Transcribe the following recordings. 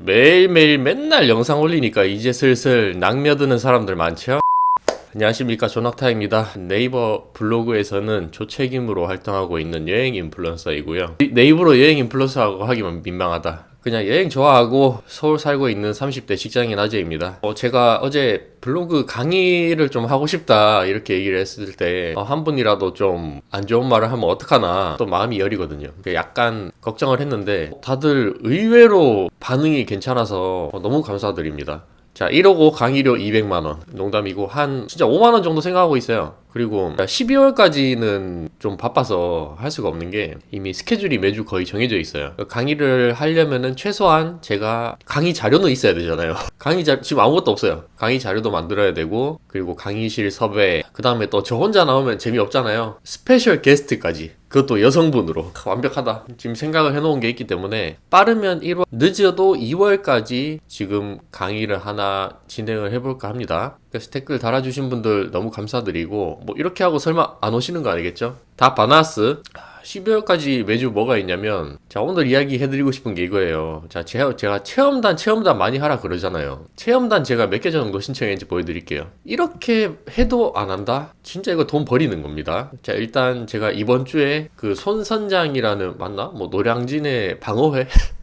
매일매일 맨날 영상 올리니까 이제 슬슬 낭며드는 사람들 많죠? 안녕하십니까 조낙타입니다. 네이버 블로그에서는 조책임으로 활동하고 있는 여행 인플루언서이고요. 네이버로 여행 인플루언서라고 하기만 민망하다. 그냥 여행 좋아하고 서울 살고 있는 30대 직장인 아재입니다. 어, 제가 어제 블로그 강의를 좀 하고 싶다 이렇게 얘기를 했을 때한 분이라도 좀 안 좋은 말을 하면 어떡하나 또 마음이 여리거든요. 약간 걱정을 했는데 다들 의외로 반응이 괜찮아서 너무 감사드립니다. 자, 1호고 강의료 200만원. 농담이고, 한, 진짜 5만원 정도 생각하고 있어요. 그리고 12월까지는 좀 바빠서 할 수가 없는 게 이미 스케줄이 매주 거의 정해져 있어요. 강의를 하려면은 최소한 제가 강의 자료는 있어야 되잖아요. 강의 자 지금 아무것도 없어요. 강의 자료도 만들어야 되고, 그리고 강의실 섭외, 그 다음에 또 저 혼자 나오면 재미없잖아요. 스페셜 게스트까지. 그것도 여성분으로. 완벽하다. 지금 생각을 해놓은 게 있기 때문에 빠르면 1월 늦어도 2월까지 지금 강의를 하나 진행을 해볼까 합니다. 그래서 댓글 달아주신 분들 너무 감사드리고 뭐 이렇게 하고 설마 안 오시는 거 아니겠죠? 다 바나스 12월까지 매주 뭐가 있냐면 자 오늘 이야기 해드리고 싶은 게 이거예요 자 제가, 제가 체험단 체험단 많이 하라 그러잖아요 체험단 제가 몇 개 정도 신청했는지 보여드릴게요 이렇게 해도 안 한다? 진짜 이거 돈 버리는 겁니다 자 일단 제가 이번 주에 그 손선장이라는 맞나? 뭐 노량진의 방어회?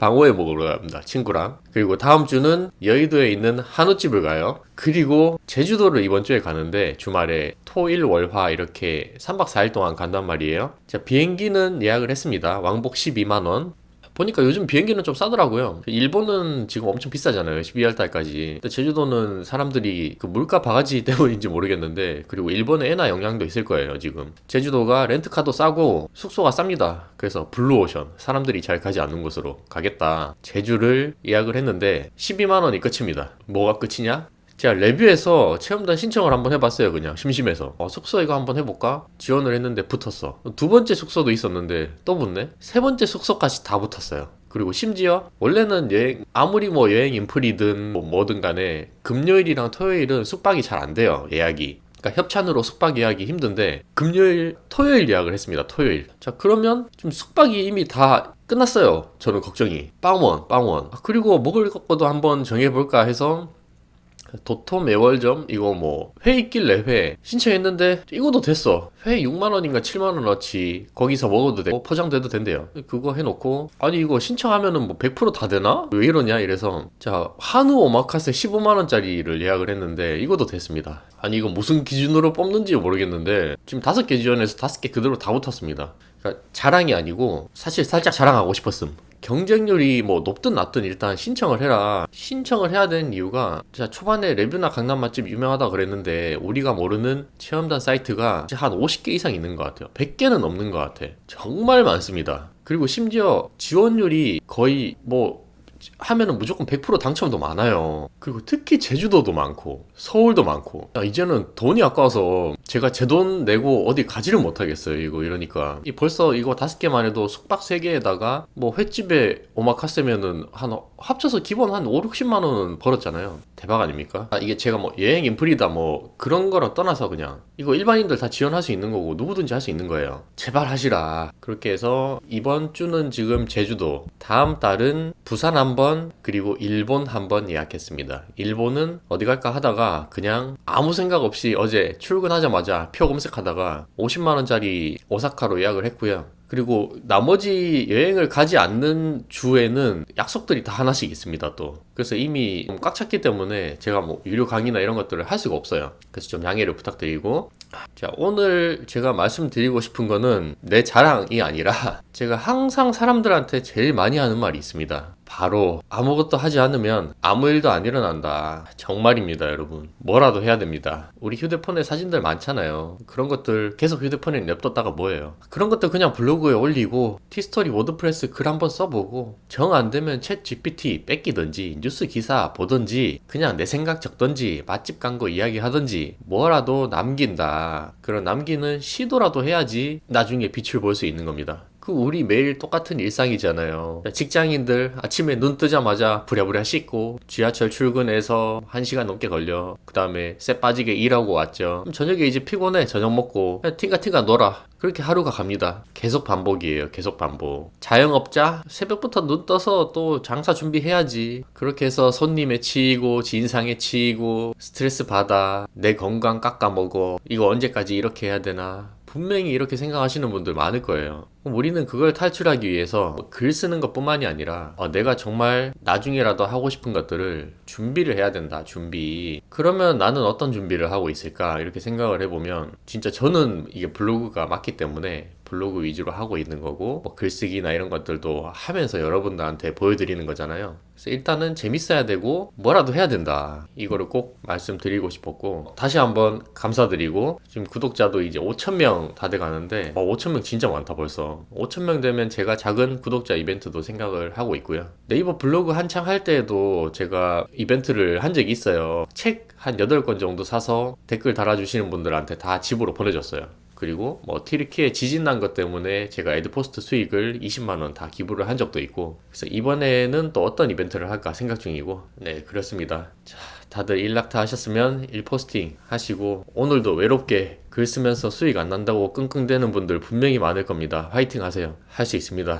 방어회 먹으러 갑니다. 친구랑. 그리고 다음 주는 여의도에 있는 한우집을 가요. 그리고 제주도를 이번 주에 가는데 주말에 토 일 월 화 이렇게 3박 4일 동안 간단 말이에요. 자, 비행기는 예약을 했습니다. 왕복 12만 원. 보니까 요즘 비행기는 좀 싸더라고요. 일본은 지금 엄청 비싸잖아요. 12월 달까지. 근데 제주도는 사람들이 그 물가 바가지 때문인지 모르겠는데 그리고 일본의 엔화 영향도 있을 거예요, 지금. 제주도가 렌트카도 싸고 숙소가 쌉니다. 그래서 블루오션. 사람들이 잘 가지 않는 곳으로 가겠다. 제주를 예약을 했는데 12만 원이 끝입니다. 뭐가 끝이냐? 제가 레뷰에서 체험단 신청을 한번 해봤어요 그냥. 심심해서. 어, 숙소 이거 한번 해볼까? 지원을 했는데 붙었어. 두 번째 숙소도 있었는데 또 붙네? 세 번째 숙소까지 다 붙었어요. 그리고 심지어 원래는 여행 아무리 뭐 여행 인플이든 뭐 뭐든 간에 금요일이랑 토요일은 숙박이 잘 안 돼요 예약이. 그러니까 협찬으로 숙박 예약이 힘든데 금요일 토요일 예약을 했습니다 토요일. 자 그러면 좀 숙박이 이미 다 끝났어요 저는 걱정이. 빵원 빵원. 아, 그리고 먹을 것도 한번 정해볼까 해서 도토 매월점 이거 뭐 회 있길래 회. 신청했는데 이거도 됐어. 회 6만원인가 7만원어치. 거기서 먹어도 되고 포장돼도 된대요. 그거 해놓고 아니 이거 신청하면은 뭐 100%다 되나? 왜 이러냐 이래서 자 한우 오마카세 15만원짜리를 예약을 했는데 이것도 됐습니다. 아니 이거 무슨 기준으로 뽑는지 모르겠는데 지금 다섯 개 지원해서 다섯 개 그대로 다 붙었습니다 그러니까 자랑이 아니고 사실 살짝 자랑하고 싶었음 경쟁률이 뭐 높든 낮든 일단 신청을 해라. 신청을 해야 되는 이유가 진짜 초반에 레뷰나 강남 맛집 유명하다 그랬는데 우리가 모르는 체험단 사이트가 한 50개 이상 있는 것 같아요. 100개는 넘는 것 같아. 정말 많습니다. 그리고 심지어 지원율이 거의 뭐 하면은 무조건 100% 당첨도 많아요. 그리고 특히 제주도도 많고 서울도 많고 야, 이제는 돈이 아까워서 제가 제 돈 내고 어디 가지를 못하겠어요. 이거 이러니까 이 벌써 이거 다섯 개만 해도 숙박 세 개에다가 뭐 횟집에 오마카세면은 한 합쳐서 기본 한 5, 60만 원은 벌었잖아요. 대박 아닙니까? 아, 이게 제가 뭐 여행 인플이다 뭐 그런 거랑 떠나서 그냥 이거 일반인들 다 지원할 수 있는 거고 누구든지 할 수 있는 거예요. 제발 하시라. 그렇게 해서 이번 주는 지금 제주도, 다음 달은 부산 한번 그리고 일본 한번 예약했습니다. 일본은 어디 갈까 하다가 그냥 아무 생각 없이 어제 출근하자마자 표 검색하다가 50만 원짜리 오사카로 예약을 했고요. 그리고 나머지 여행을 가지 않는 주에는 약속들이 다 하나씩 있습니다 또. 그래서 이미 좀꽉 찼기 때문에 제가 뭐 유료 강의나 이런 것들을 할 수가 없어요. 그래서 좀 양해를 부탁드리고. 자 오늘 제가 말씀드리고 싶은 거는 내 자랑이 아니라 제가 항상 사람들한테 제일 많이 하는 말이 있습니다 바로 아무것도 하지 않으면 아무 일도 안 일어난다. 정말입니다, 여러분. 뭐라도 해야 됩니다. 우리 휴대폰에 사진들 많잖아요. 그런 것들 계속 휴대폰에 냅뒀다가 뭐예요? 그런 것들 그냥 블로그에 올리고 티스토리 워드프레스 글 한번 써보고 정 안 되면 챗 GPT 뺏기든지 뉴스 기사 보든지 그냥 내 생각 적든지 맛집 간 거 이야기하든지 뭐라도 남긴다. 그런 남기는 시도라도 해야지 나중에 빛을 볼 수 있는 겁니다. 그 우리 매일 똑같은 일상이잖아요. 직장인들 아침에 눈 뜨자마자 부랴부랴 씻고 지하철 출근해서 1시간 넘게 걸려. 그 다음에 쎄 빠지게 일하고 왔죠. 저녁에 이제 피곤해. 저녁 먹고 팅가팅가 놀아. 그렇게 하루가 갑니다. 계속 반복이에요. 계속 반복. 자영업자 새벽부터 눈 떠서 또 장사 준비해야지. 그렇게 해서 손님에 치이고 진상에 치이고 스트레스 받아. 내 건강 깎아 먹어. 이거 언제까지 이렇게 해야 되나? 분명히 이렇게 생각하시는 분들 많을 거예요. 우리는 그걸 탈출하기 위해서 글 쓰는 것 뿐만이 아니라 어, 내가 정말 나중에라도 하고 싶은 것들을 준비를 해야 된다. 준비. 그러면 나는 어떤 준비를 하고 있을까? 이렇게 생각을 해보면 진짜 저는 이게 블로그가 맞기 때문에 블로그 위주로 하고 있는 거고 뭐 글쓰기나 이런 것들도 하면서 여러분들한테 보여드리는 거잖아요. 그래서 일단은 재밌어야 되고 뭐라도 해야 된다. 이거를 꼭 말씀드리고 싶었고 다시 한번 감사드리고 지금 구독자도 이제 5천 명 다 돼가는데 어, 5천 명 진짜 많다 벌써. 5천 명 되면 제가 작은 구독자 이벤트도 생각을 하고 있고요. 네이버 블로그 한창 할 때에도 제가 이벤트를 한 적이 있어요. 책 한 8권 정도 사서 댓글 달아주시는 분들한테 다 집으로 보내줬어요. 그리고 뭐 티르키에 지진 난 것 때문에 제가 에드포스트 수익을 20만 원 다 기부를 한 적도 있고 그래서 이번에는 또 어떤 이벤트를 할까 생각 중이고 네 그렇습니다. 자 다들 일락타 하셨으면 일포스팅 하시고 오늘도 외롭게 글 쓰면서 수익 안 난다고 끙끙대는 분들 분명히 많을 겁니다. 화이팅 하세요. 할 수 있습니다